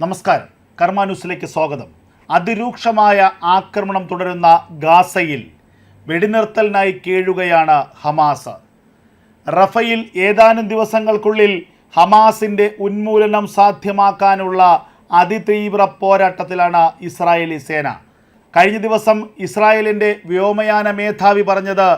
നമസ്കാരം. കർമാന്യൂസിലേക്ക് സ്വാഗതം. അതിരൂക്ഷമായ ആക്രമണം തുടരുന്ന ഗാസയിൽ വെടിനിർത്തലിനായി കേഴുകയാണ് ഹമാസ്. റഫയിൽ ഏതാനും ദിവസങ്ങൾക്കുള്ളിൽ ഹമാസിന്റെ ഉന്മൂലനം സാധ്യമാക്കാനുള്ള അതിതീവ്ര പോരാട്ടത്തിലാണ് ഇസ്രായേലി സേന. കഴിഞ്ഞ ദിവസം ഇസ്രായേലിന്റെ വ്യോമയാന മേധാവി പറഞ്ഞത്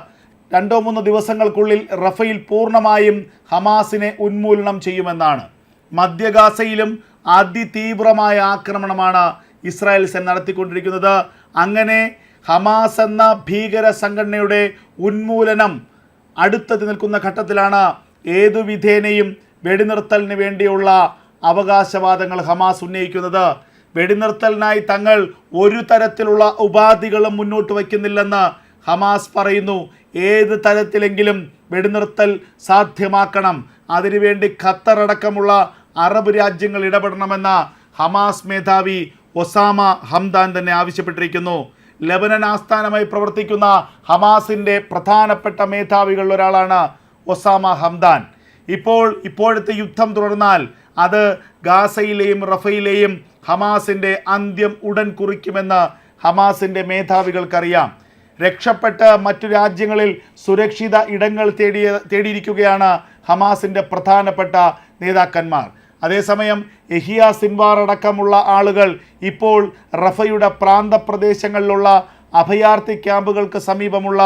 രണ്ടോ മൂന്നോ ദിവസങ്ങൾക്കുള്ളിൽ റഫയിൽ പൂർണമായും ഹമാസിനെ ഉന്മൂലനം ചെയ്യുമെന്നാണ്. മധ്യഗാസയിലും അതിതീവ്രമായ ആക്രമണമാണ് ഇസ്രായേൽ സേന നടത്തിക്കൊണ്ടിരിക്കുന്നത്. അങ്ങനെ ഹമാസ് എന്ന ഭീകര സംഘടനയുടെ ഉന്മൂലനം അടുത്തെത്തി നിൽക്കുന്ന ഘട്ടത്തിലാണ് ഏതു വിധേനയും വെടിനിർത്തലിന് വേണ്ടിയുള്ള അവകാശവാദങ്ങൾ ഹമാസ് ഉന്നയിക്കുന്നത്. വെടിനിർത്തലിനായി തങ്ങൾ ഒരു തരത്തിലുള്ള ഉപാധികളും മുന്നോട്ട് വയ്ക്കുന്നില്ലെന്ന് ഹമാസ് പറയുന്നു. ഏത് തരത്തിലെങ്കിലും വെടിനിർത്തൽ സാധ്യമാക്കണം. അതിനുവേണ്ടി ഖത്തർ അടക്കമുള്ള അറബ് രാജ്യങ്ങൾ ഇടപെടണമെന്ന ഹമാസ് മേധാവി ഒസാമ ഹംദാൻ തന്നെ ആവശ്യപ്പെട്ടിരിക്കുന്നു. ലബനൻ ആസ്ഥാനമായി പ്രവർത്തിക്കുന്ന ഹമാസിന്റെ പ്രധാനപ്പെട്ട മേധാവികളിൽ ഒരാളാണ് ഒസാമ ഹംദാൻ. ഇപ്പോൾ ഇപ്പോഴത്തെ യുദ്ധം തുടർന്നാൽ അത് ഗാസയിലെയും റഫയിലെയും ഹമാസിന്റെ അന്ത്യം ഉടൻ കുറിക്കുമെന്ന് ഹമാസിന്റെ മേധാവികൾക്കറിയാം. രക്ഷപ്പെട്ട് മറ്റു രാജ്യങ്ങളിൽ സുരക്ഷിത ഇടങ്ങൾ തേടിയ തേടിയിരിക്കുകയാണ് ഹമാസിന്റെ പ്രധാനപ്പെട്ട നേതാക്കന്മാർ. അതേസമയം എഹിയ സിൻവാർ അടക്കമുള്ള ആളുകൾ ഇപ്പോൾ റഫയുടെ പ്രാന്തപ്രദേശങ്ങളിലുള്ള അഭയാർത്ഥി ക്യാമ്പുകൾക്ക് സമീപമുള്ള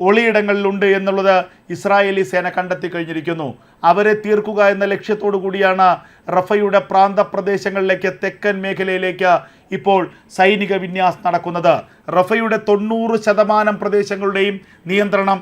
ഒളിയിടങ്ങളിലുണ്ട് എന്നുള്ളത് ഇസ്രായേലി സേന കണ്ടെത്തി കഴിഞ്ഞിരിക്കുന്നു. അവരെ തീർക്കുക എന്ന ലക്ഷ്യത്തോടു കൂടിയാണ് റഫയുടെ പ്രാന്തപ്രദേശങ്ങളിലേക്ക് തെക്കൻ മേഖലയിലേക്ക് ഇപ്പോൾ സൈനിക വിന്യാസം നടക്കുന്നത്. റഫയുടെ തൊണ്ണൂറ് ശതമാനം പ്രദേശങ്ങളുടെയും നിയന്ത്രണം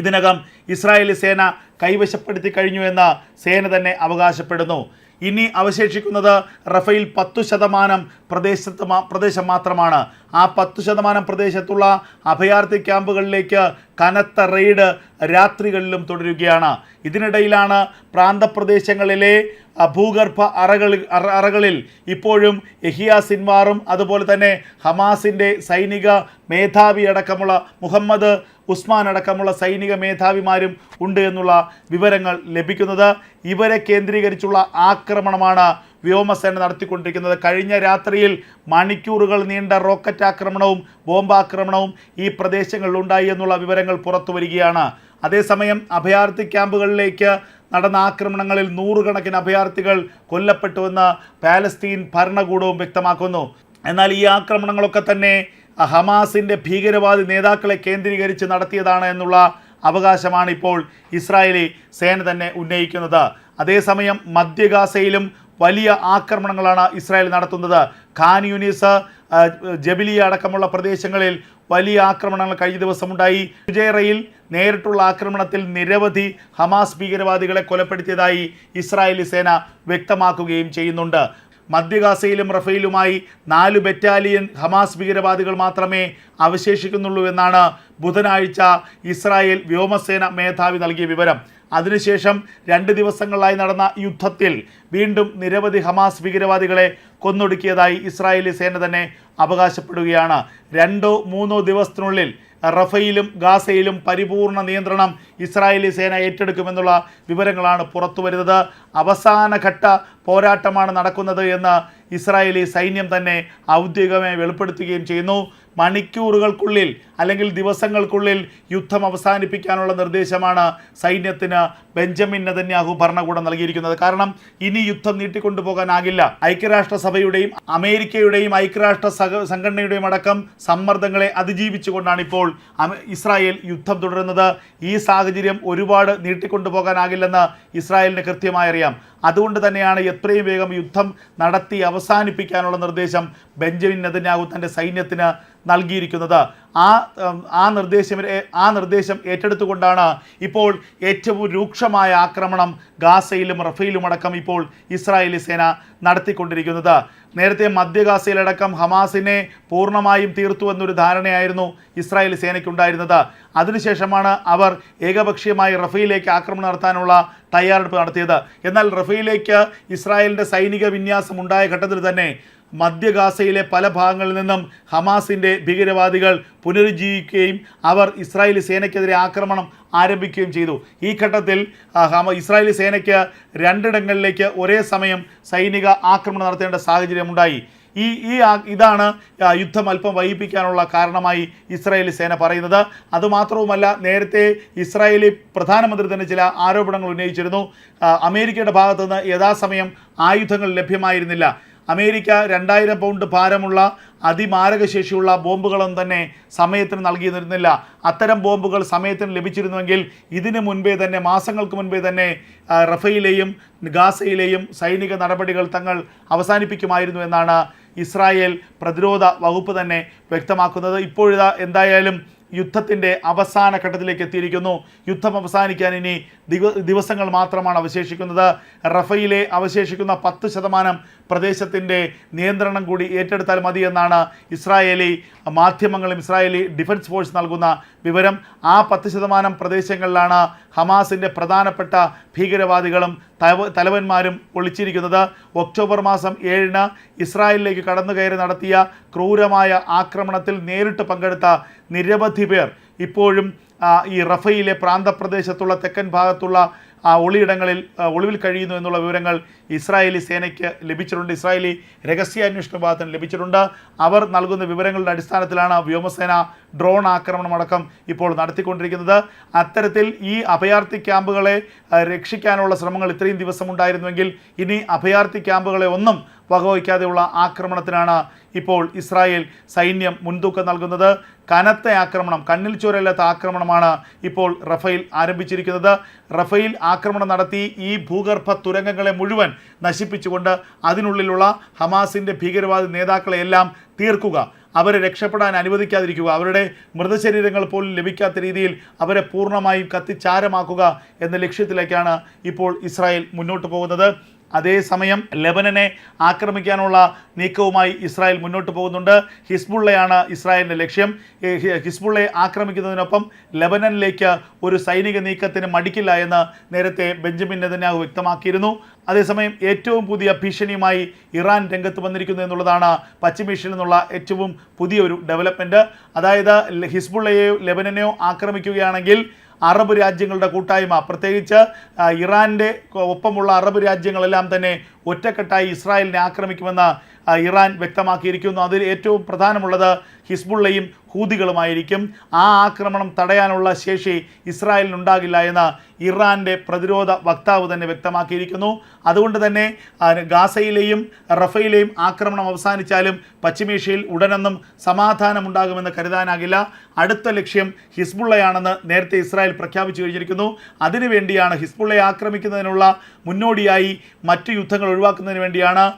ഇതിനകം ഇസ്രായേലി സേന കൈവശപ്പെടുത്തി കഴിഞ്ഞു എന്ന് സേന തന്നെ അവകാശപ്പെടുന്നു. ഇനി അവശേഷിക്കുന്നത് റഫയിൽ പത്തു ശതമാനം പ്രദേശത്ത് പ്രദേശം മാത്രമാണ്. ആ പത്തു ശതമാനം പ്രദേശത്തുള്ള അഭയാർത്ഥി ക്യാമ്പുകളിലേക്ക് കനത്ത റെയ്ഡ് രാത്രികളിലും തുടരുകയാണ്. ഇതിനിടയിലാണ് പ്രാന്തപ്രദേശങ്ങളിലെ ഭൂഗർഭ അറകളിൽ അറകളിൽ ഇപ്പോഴും എഹിയ സിൻവാറും അതുപോലെ തന്നെ ഹമാസിന്റെ സൈനിക മേധാവി അടക്കമുള്ള മുഹമ്മദ് ഉസ്മാൻ അടക്കമുള്ള സൈനിക മേധാവിമാരും ഉണ്ട് എന്നുള്ള വിവരങ്ങൾ ലഭിക്കുന്നത്. ഇവരെ കേന്ദ്രീകരിച്ചുള്ള ആക്രമണമാണ് വ്യോമസേന നടത്തിക്കൊണ്ടിരിക്കുന്നത്. കഴിഞ്ഞ രാത്രിയിൽ മണിക്കൂറുകൾ നീണ്ട റോക്കറ്റ് ആക്രമണവും ബോംബാക്രമണവും ഈ പ്രദേശങ്ങളിൽ ഉണ്ടായി എന്നുള്ള വിവരങ്ങൾ പുറത്തു വരികയാണ്. അതേസമയം അഭയാർത്ഥി ക്യാമ്പുകളിലേക്ക് നടന്ന ആക്രമണങ്ങളിൽ നൂറുകണക്കിന് അഭയാർത്ഥികൾ കൊല്ലപ്പെട്ടുവെന്ന് പാലസ്തീൻ ഭരണകൂടവും വ്യക്തമാക്കുന്നു. എന്നാൽ ഈ ആക്രമണങ്ങളൊക്കെ തന്നെ ഹമാസിന്റെ ഭീകരവാദി നേതാക്കളെ കേന്ദ്രീകരിച്ച് നടത്തിയതാണ് എന്നുള്ള അവകാശമാണ് ഇപ്പോൾ ഇസ്രായേലി സേന തന്നെ ഉന്നയിക്കുന്നത്. അതേസമയം മധ്യഗാസയിലും വലിയ ആക്രമണങ്ങളാണ് ഇസ്രായേൽ നടത്തുന്നത്. ഖാൻ യൂനിസ് ജബിലി അടക്കമുള്ള പ്രദേശങ്ങളിൽ വലിയ ആക്രമണങ്ങൾ കഴിഞ്ഞ ദിവസമുണ്ടായി. ഉജേറയിൽ നേരിട്ടുള്ള ആക്രമണത്തിൽ നിരവധി ഹമാസ് ഭീകരവാദികളെ കൊലപ്പെടുത്തിയതായി ഇസ്രായേലി സേന വ്യക്തമാക്കുകയും ചെയ്യുന്നുണ്ട്. മധ്യഗാസയിലും റഫയിലുമായി നാല് ബറ്റാലിയൻ ഹമാസ് ഭീകരവാദികൾ മാത്രമേ അവശേഷിക്കുന്നുള്ളൂ എന്നാണ് ബുധനാഴ്ച ഇസ്രായേൽ വ്യോമസേന മേധാവി നൽകിയ വിവരം. അതിനുശേഷം രണ്ട് ദിവസങ്ങളിലായി നടന്ന യുദ്ധത്തിൽ വീണ്ടും നിരവധി ഹമാസ് ഭീകരവാദികളെ കൊന്നൊടുക്കിയതായി ഇസ്രായേലി സേന തന്നെ അവകാശപ്പെടുകയാണ്. രണ്ടോ മൂന്നോ ദിവസത്തിനുള്ളിൽ റഫയിലും ഗാസയിലും പരിപൂർണ നിയന്ത്രണം ഇസ്രായേലി സേന ഏറ്റെടുക്കുമെന്നുള്ള വിവരങ്ങളാണ് പുറത്തു വരുന്നത് അവസാനഘട്ട പോരാട്ടമാണ് നടക്കുന്നത് എന്ന് ഇസ്രായേലി സൈന്യം തന്നെ ഔദ്യോഗികമായി വെളിപ്പെടുത്തുകയും ചെയ്യുന്നു. മണിക്കൂറുകൾക്കുള്ളിൽ അല്ലെങ്കിൽ ദിവസങ്ങൾക്കുള്ളിൽ യുദ്ധം അവസാനിപ്പിക്കാനുള്ള നിർദ്ദേശമാണ് സൈന്യത്തിന് ബെഞ്ചമിൻ നെതന്യാഹു ഭരണകൂടം നൽകിയിരിക്കുന്നത്. കാരണം ഇനി യുദ്ധം നീട്ടിക്കൊണ്ടുപോകാനാകില്ല. ഐക്യരാഷ്ട്രസഭയുടെയും അമേരിക്കയുടെയും ഐക്യരാഷ്ട്ര സംഘടനയുടെയും അടക്കം സമ്മർദ്ദങ്ങളെ അതിജീവിച്ചുകൊണ്ടാണ് ഇപ്പോൾ ഇസ്രായേൽ യുദ്ധം തുടരുന്നത്. ഈ സാഹചര്യം ഒരുപാട് നീട്ടിക്കൊണ്ടുപോകാനാകില്ലെന്ന് ഇസ്രായേലിന് കൃത്യമായി അതുകൊണ്ട് തന്നെയാണ് എത്രയും വേഗം യുദ്ധം നടത്തി അവസാനിപ്പിക്കാനുള്ള നിർദ്ദേശം ബെഞ്ചമിൻ നെതന്യാഹു തന്റെ സൈന്യത്തിന് നൽകിയിരിക്കുന്നത്. ആ ആ നിർദ്ദേശം ആ നിർദ്ദേശം ഏറ്റെടുത്തുകൊണ്ടാണ് ഇപ്പോൾ ഏറ്റവും രൂക്ഷമായ ആക്രമണം ഗാസയിലും റഫയിലും അടക്കം ഇപ്പോൾ ഇസ്രായേലി സേന നടത്തിക്കൊണ്ടിരിക്കുന്നത്. നേരത്തെ മധ്യ ഗാസയിലടക്കം ഹമാസിനെ പൂർണമായും തീർത്തു എന്നൊരു ധാരണയായിരുന്നു ഇസ്രായേലി സേനയ്ക്കുണ്ടായിരുന്നത്. അതിനുശേഷമാണ് അവർ ഏകപക്ഷീയമായി റഫയിലേക്ക് ആക്രമണം നടത്താനുള്ള തയ്യാറെടുപ്പ് നടത്തിയത്. എന്നാൽ റഫയിലേക്ക് ഇസ്രായേലിന്റെ സൈനിക വിന്യാസം ഉണ്ടായ ഘട്ടത്തിൽ തന്നെ മധ്യഗാസയിലെ പല ഭാഗങ്ങളിൽ നിന്നും ഹമാസിന്റെ ഭീകരവാദികൾ പുനരുജ്ജീവിക്കുകയും അവർ ഇസ്രായേലി സേനയ്ക്കെതിരെ ആക്രമണം ആരംഭിക്കുകയും ചെയ്തു. ഈ ഘട്ടത്തിൽ ഇസ്രായേലി സേനയ്ക്ക് രണ്ടിടങ്ങളിലേക്ക് ഒരേ സമയം സൈനിക ആക്രമണം നടത്തേണ്ട സാഹചര്യമുണ്ടായി. ഈ ഈ ഇതാണ് യുദ്ധം അല്പം വൈകിപ്പിക്കാനുള്ള കാരണമായി ഇസ്രായേലി സേന പറയുന്നത്. അതുമാത്രവുമല്ല നേരത്തെ ഇസ്രായേലി പ്രധാനമന്ത്രി തന്നെ ചില ആരോപണങ്ങൾ ഉന്നയിച്ചിരുന്നു. അമേരിക്കയുടെ ഭാഗത്തുനിന്ന് യഥാസമയം ആയുധങ്ങൾ ലഭ്യമായിരുന്നില്ല. അമേരിക്ക രണ്ടായിരം പൗണ്ട് ഭാരമുള്ള അതിമാരകശേഷിയുള്ള ബോംബുകളൊന്നും തന്നെ സമയത്തിന് നൽകിയിരുന്നില്ല അത്തരം ബോംബുകൾ സമയത്തിന് ലഭിച്ചിരുന്നുവെങ്കിൽ ഇതിനു മുൻപേ തന്നെ മാസങ്ങൾക്ക് മുൻപേ തന്നെ റഫയിലെയും ഗാസയിലെയും സൈനിക നടപടികൾ തങ്ങൾ അവസാനിപ്പിക്കുമായിരുന്നു എന്നാണ് ഇസ്രായേൽ പ്രതിരോധ വകുപ്പ് തന്നെ വ്യക്തമാക്കുന്നത്. ഇപ്പോഴിതാ എന്തായാലും യുദ്ധത്തിന്റെ അവസാന ഘട്ടത്തിലേക്ക് എത്തിയിരിക്കുന്നു. യുദ്ധം അവസാനിക്കാൻ ഇനി ദിവ ദിവസങ്ങൾ മാത്രമാണ് അവശേഷിക്കുന്നത്. റഫയിലെ അവശേഷിക്കുന്ന പത്ത് ശതമാനം പ്രദേശത്തിന്റെ നിയന്ത്രണം കൂടി ഏറ്റെടുത്താൽ മതി എന്നാണ് ഇസ്രായേലി മാധ്യമങ്ങളും ഇസ്രായേലി ഡിഫൻസ് ഫോഴ്സ് നൽകുന്ന വിവരം. ആ പത്ത് ശതമാനം പ്രദേശങ്ങളിലാണ് ഹമാസിന്റെ പ്രധാനപ്പെട്ട ഭീകരവാദികളും തലവന്മാരും ഒളിച്ചിരിക്കുന്നത് ഒക്ടോബർ മാസം ഏഴിന് ഇസ്രായേലിലേക്ക് കടന്നു കയറി നടത്തിയ ക്രൂരമായ ആക്രമണത്തിൽ നേരിട്ട് പങ്കെടുത്ത നിരവധി പേർ. ഇപ്പോഴും ഈ റഫയിലെ പ്രാന്തപ്രദേശത്തുള്ള തെക്കൻ ഭാഗത്തുള്ള ആ ഒളിയിടങ്ങളിൽ ഒളിവിൽ കഴിയുന്നു എന്നുള്ള വിവരങ്ങൾ ഇസ്രായേലി സേനയ്ക്ക് ലഭിച്ചിട്ടുണ്ട്. ഇസ്രായേലി രഹസ്യാന്വേഷണ വിഭാഗത്തിന് ലഭിച്ചിട്ടുണ്ട്. അവർ നൽകുന്ന വിവരങ്ങളുടെ അടിസ്ഥാനത്തിലാണ് വ്യോമസേന ഡ്രോൺ ആക്രമണമടക്കം ഇപ്പോൾ നടത്തിക്കൊണ്ടിരിക്കുന്നത്. അത്തരത്തിൽ ഈ അഭയാർത്ഥി ക്യാമ്പുകളെ രക്ഷിക്കാനുള്ള ശ്രമങ്ങൾ ഇത്രയും ദിവസം ഉണ്ടായിരുന്നുവെങ്കിൽ ഇനി അഭയാർത്ഥി ക്യാമ്പുകളെ ഒന്നും വകവയ്ക്കാതെയുള്ള ആക്രമണത്തിനാണ് ഇപ്പോൾ ഇസ്രായേൽ സൈന്യം മുൻതൂക്കം നൽകുന്നത്. കനത്ത ആക്രമണം കണ്ണിൽ ചോരല്ലാത്ത ആക്രമണമാണ് ഇപ്പോൾ റഫേൽ ആരംഭിച്ചിരിക്കുന്നത്. റഫേൽ ആക്രമണം നടത്തി ഈ ഭൂഗർഭ തുരങ്കങ്ങളെ മുഴുവൻ നശിപ്പിച്ചുകൊണ്ട് അതിനുള്ളിലുള്ള ഹമാസിന്റെ ഭീകരവാദി നേതാക്കളെയെല്ലാം തീർക്കുക. അവരെ രക്ഷപ്പെടാൻ അനുവദിക്കാതിരിക്കുക. അവരുടെ മൃതശരീരങ്ങൾ പോലും ലഭിക്കാത്ത രീതിയിൽ അവരെ പൂർണമായും കത്തിച്ചാരമാക്കുക എന്ന ലക്ഷ്യത്തിലേക്കാണ് ഇപ്പോൾ ഇസ്രായേൽ മുന്നോട്ട് പോകുന്നത്. അതേസമയം ലെബനനെ ആക്രമിക്കാനുള്ള നീക്കവുമായി ഇസ്രായേൽ മുന്നോട്ട് പോകുന്നുണ്ട്. ഹിസ്ബുള്ളയാണ് ഇസ്രായേലിന്റെ ലക്ഷ്യം. ഹിസ്ബുള്ളയെ ആക്രമിക്കുന്നതിനൊപ്പം ലെബനനിലേക്ക് ഒരു സൈനിക നീക്കത്തിന് മടിക്കില്ല എന്ന് നേരത്തെ ബെഞ്ചമിൻ നെതന്യാഹു വ്യക്തമാക്കിയിരുന്നു. അതേസമയം ഏറ്റവും പുതിയ ഭീഷണിയുമായി ഇറാൻ രംഗത്ത് വന്നിരിക്കുന്നു എന്നുള്ളതാണ് പശ്ചിമേഷ്യയിൽ നിന്നുള്ള ഏറ്റവും പുതിയൊരു ഡെവലപ്മെന്റ് അതായത് ഹിസ്ബുള്ളയെയോ ലെബനനെയോ ആക്രമിക്കുകയാണെങ്കിൽ അറബ് രാജ്യങ്ങളുടെ കൂട്ടായ്മ. പ്രത്യേകിച്ച് ഇറാന്റെ ഒപ്പമുള്ള അറബ് രാജ്യങ്ങളെല്ലാം തന്നെ ഒറ്റക്കെട്ടായി ഇസ്രായേലിനെ ആക്രമിക്കുമെന്ന് ഇറാൻ വ്യക്തമാക്കിയിരിക്കുന്നു. അതിൽ ഏറ്റവും പ്രധാനമുള്ളത് ഹിസ്ബുള്ളയും ഹൂതികളുമായിരിക്കും. ആ ആക്രമണം തടയാനുള്ള ശേഷി ഇസ്രായേലിനുണ്ടാകില്ല എന്ന് ഇറാന്റെ പ്രതിരോധ വക്താവ് തന്നെ വ്യക്തമാക്കിയിരിക്കുന്നു. അതുകൊണ്ട് തന്നെ ഗാസയിലെയും റഫയിലെയും ആക്രമണം അവസാനിച്ചാലും പശ്ചിമേഷ്യയിൽ ഉടനൊന്നും സമാധാനമുണ്ടാകുമെന്ന് കരുതാനാകില്ല. അടുത്ത ലക്ഷ്യം ഹിസ്ബുള്ളയാണെന്ന് നേരത്തെ ഇസ്രായേൽ പ്രഖ്യാപിച്ചു കഴിഞ്ഞിരിക്കുന്നു. അതിനുവേണ്ടിയാണ് ഹിസ്ബുള്ളയെ ആക്രമിക്കുന്നതിനുള്ള മുന്നോടിയായി മറ്റു യുദ്ധങ്ങൾ ഒഴിവാക്കുന്നതിന് വേണ്ടിയാണ്.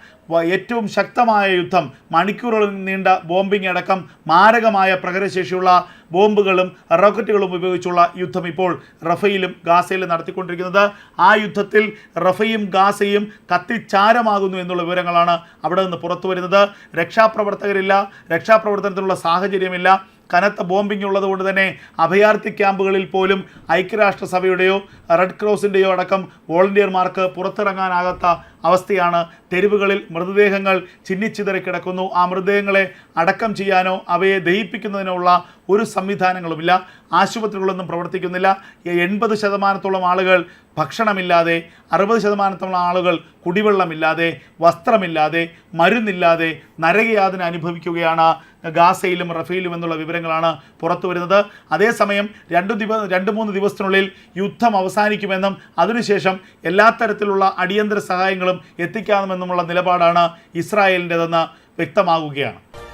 ഏറ്റവും ശക്തമായ യുദ്ധം മണിക്കൂറുകൾ നീണ്ട ബോംബിംഗ് അടക്കം മാരകമായ പ്രഹരശേഷിയുള്ള ബോംബുകളും റോക്കറ്റുകളും ഉപയോഗിച്ചുള്ള യുദ്ധം ഇപ്പോൾ റഫയിലും ഗാസയിലും നടത്തിക്കൊണ്ടിരിക്കുന്നത്. ആ യുദ്ധത്തിൽ റഫയും ഗാസയും കത്തിച്ചാരമാകുന്നു എന്നുള്ള വിവരങ്ങളാണ് അവിടെ നിന്ന് പുറത്തു വരുന്നത്. രക്ഷാപ്രവർത്തകരില്ല രക്ഷാപ്രവർത്തനത്തിനുള്ള സാഹചര്യമില്ല. കനത്ത ബോംബിംഗ് ഉള്ളതുകൊണ്ട് തന്നെ അഭയാർത്ഥി ക്യാമ്പുകളിൽ പോലും ഐക്യരാഷ്ട്രസഭയുടെയോ റെഡ് ക്രോസിന്റെയോ അടക്കം വോളണ്ടിയർമാർക്ക് പുറത്തിറങ്ങാനാകാത്ത അവസ്ഥയാണ്. തെരുവുകളിൽ മൃതദേഹങ്ങൾ ചിന്നിച്ചിതറി കിടക്കുന്നു. ആ മൃതദേഹങ്ങളെ അടക്കം ചെയ്യാനോ അവയെ ദഹിപ്പിക്കുന്നതിനോ ഉള്ള ഒരു സംവിധാനങ്ങളുമില്ല. ആശുപത്രികളൊന്നും പ്രവർത്തിക്കുന്നില്ല. എൺപത് ശതമാനത്തോളം ആളുകൾ ഭക്ഷണമില്ലാതെ അറുപത് ശതമാനത്തോളം ആളുകൾ കുടിവെള്ളമില്ലാതെ വസ്ത്രമില്ലാതെ മരുന്നില്ലാതെ നരകയാതന അനുഭവിക്കുകയാണ് ഗാസയിലും റഫയിലും എന്നുള്ള വിവരങ്ങളാണ് പുറത്തു വരുന്നത്. അതേസമയം രണ്ട് ദിവ രണ്ട് മൂന്ന് ദിവസത്തിനുള്ളിൽ യുദ്ധം അവസാനിക്കുമെന്നും അതിനുശേഷം എല്ലാ തരത്തിലുള്ള അടിയന്തര സഹായങ്ങളും എത്തിക്കാമെന്നുമുള്ള നിലപാടാണ് ഇസ്രായേലിന്റെതെന്ന് വ്യക്തമാകുകയാണ്.